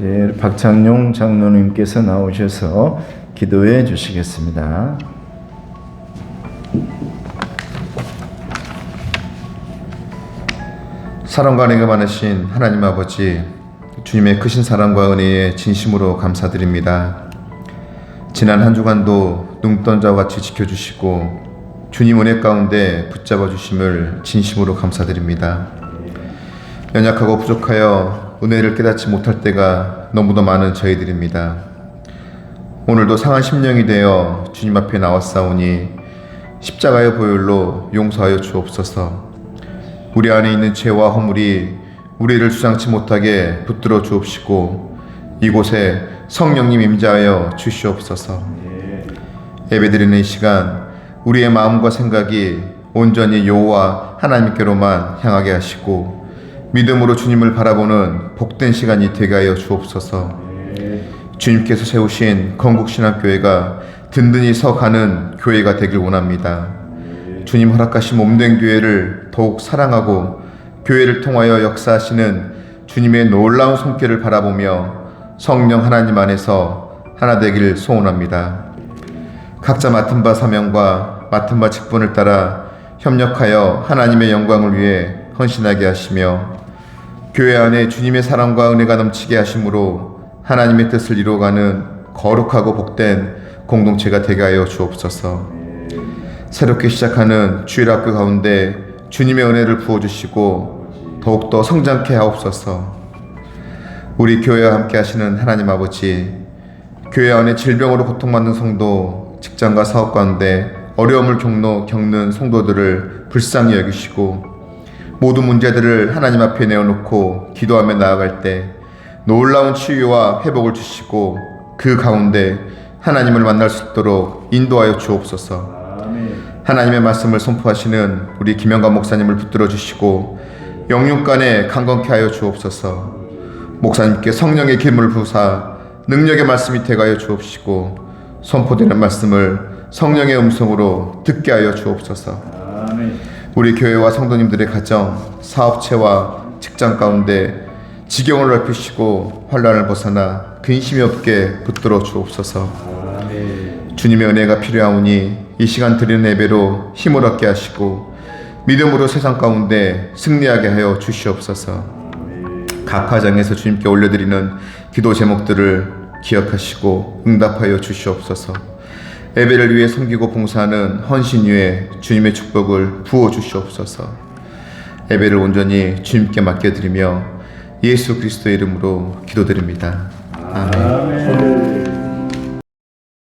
네, 박창용 장로님께서 나오셔서 기도해 주시겠습니다. 사랑과 은혜가 많으신 하나님 아버지, 주님의 크신 사랑과 은혜에 진심으로 감사드립니다. 지난 한 주간도 눈던 자와 같이 지켜주시고 주님 은혜 가운데 붙잡아 주심을 진심으로 감사드립니다. 연약하고 부족하여 은혜를 깨닫지 못할 때가 너무도 많은 저희들입니다. 오늘도 상한 심령이 되어 주님 앞에 나왔사오니 십자가의 보혈로 용서하여 주옵소서. 우리 안에 있는 죄와 허물이 우리를 주장치 못하게 붙들어 주옵시고 이곳에 성령님 임자하여 주시옵소서. 예배드리는 이 시간 우리의 마음과 생각이 온전히 여호와 하나님께로만 향하게 하시고 믿음으로 주님을 바라보는 복된 시간이 되게 하여 주옵소서. 주님께서 세우신 건국신학교회가 든든히 서가는 교회가 되길 원합니다. 주님 허락하신 몸된 교회를 더욱 사랑하고 교회를 통하여 역사하시는 주님의 놀라운 손길을 바라보며 성령 하나님 안에서 하나 되길 소원합니다. 각자 맡은 바 사명과 맡은 바 직분을 따라 협력하여 하나님의 영광을 위해 헌신하게 하시며 교회 안에 주님의 사랑과 은혜가 넘치게 하심으로 하나님의 뜻을 이루어가는 거룩하고 복된 공동체가 되게 하여 주옵소서. 새롭게 시작하는 주일학교 가운데 주님의 은혜를 부어주시고 더욱더 성장케 하옵소서. 우리 교회와 함께 하시는 하나님 아버지, 교회 안에 질병으로 고통받는 성도, 직장과 사업 가운데 어려움을 겪는 성도들을 불쌍히 여기시고 모든 문제들을 하나님 앞에 내어놓고 기도하며 나아갈 때 놀라운 치유와 회복을 주시고 그 가운데 하나님을 만날 수 있도록 인도하여 주옵소서. 하나님의 말씀을 선포하시는 우리 김영관 목사님을 붙들어 주시고 영육간에 강건케 하여 주옵소서. 목사님께 성령의 기름을 부사 능력의 말씀이 되가여 주옵시고 선포되는 말씀을 성령의 음성으로 듣게 하여 주옵소서. 우리 교회와 성도님들의 가정, 사업체와 직장 가운데 지경을 넓히시고 환란을 벗어나 근심이 없게 붙들어 주옵소서. 주님의 은혜가 필요하오니 이 시간 드리는 예배로 힘을 얻게 하시고 믿음으로 세상 가운데 승리하게 하여 주시옵소서. 각 화장에서 주님께 올려드리는 기도 제목들을 기억하시고 응답하여 주시옵소서. 예배를 위해 섬기고 봉사하는 헌신 위에 주님의 축복을 부어 주시옵소서. 예배를 온전히 주님께 맡겨드리며 예수 그리스도의 이름으로 기도드립니다. 아멘.